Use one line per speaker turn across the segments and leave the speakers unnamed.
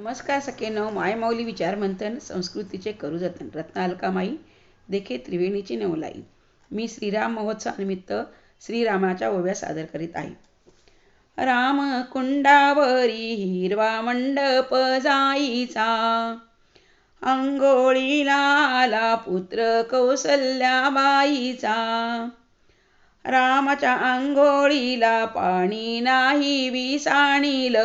नमस्कार सखेनो मायमाऊली विचार मंथन संस्कृतीचे करू जतन रत्न अलकामाई देखे त्रिवेणीची नवलाई. मी श्रीराम महोत्सवानिमित्त श्रीरामाच्या ओव्या सादर करीत आहे. राम कुंडावरी हिरवा मंडप जाईचा. अंघोळीला आला पुत्र कौसल्याबाईचा रामाच्या अंघोळीला पाणी नाही विसाणील.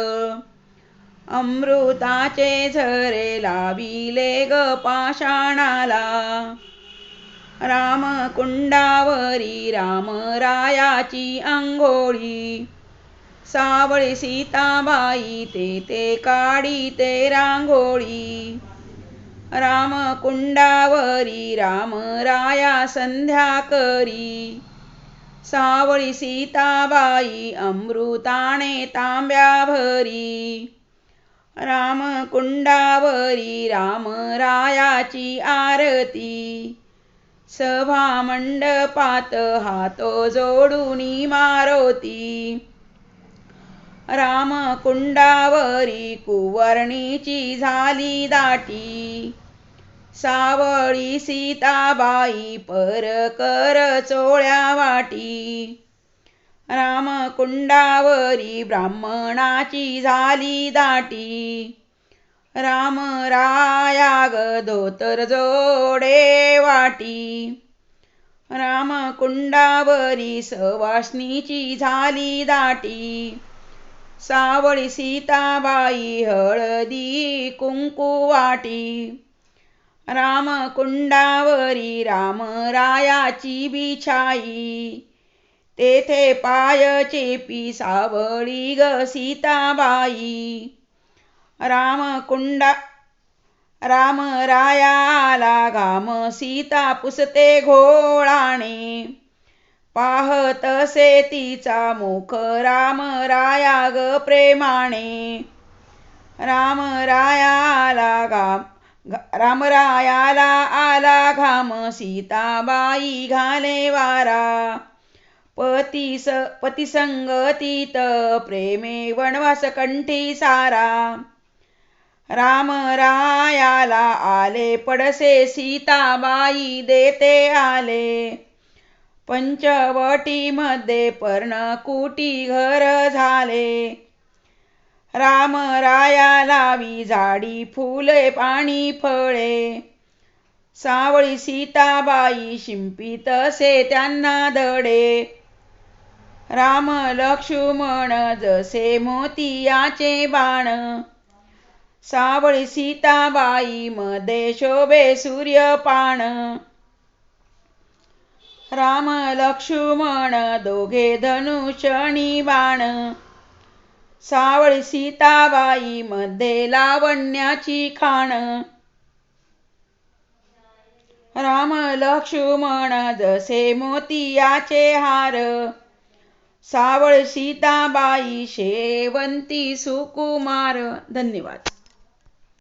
अमृताचे झरे लाविले ग पाषाणाला. रामकुंडावरी रामरायाची अंघोळी सावळी सीताबाई ते ते काढी ते रांगोळी. रामकुंडावरी रामराया संध्या करी. सावळी सीताबाई अमृताने तांब्या भरी. राम कुंडावरी रामरायाची आरती. सभा मंडपात हातो जोडूनी मारोती. राम कुंडावरी कुवर्णीची झाली दाटी. सावळी सीताबाई पर कर चोळ्या वाटी. रामकुंडावरी ब्राह्मणाची झाली दाटी. राम राया ग जोडे वाटी. रामकुंडावरी सवासनीची झाली दाटी. सावळी सीताबाई हळदी कुंकू वाटी. रामकुंडावरी रामरायाची बिछाई. तेथे पाय चेपी सावळी ग सीताबाई. राम कुंडा राम रायाला घाम सीता पुसते घोळाणे पाहत से तिचा मुख राम राया ग प्रेमाने. राम रायाला घाम रामरायाला आला घाम सीताबाई घाले वारा. पती स पतिसंगतीत प्रेमे वनवास कंठी सारा. राम रायाला आले पडसे सीताबाई देते आले. पंचवटीमध्ये पर्णकुटी घर झाले. राम राया झाडी फुले पाणी फळे. सावळी सीताबाई शिंपी तसे त्यांना दडे. राम लक्ष्मण जसे मोतियाचे बाण. सावळी सीताबाई मध्ये शोभे सूर्यपाण. राम लक्ष्मण दोघे धनुषणी बाण. सावळी सीताबाई मध्ये लावण्याची खाण. राम लक्ष्मण जसे मोतियाचे हार. सावळ सीताबाई शेवंती सुकुमार धन्यवाद.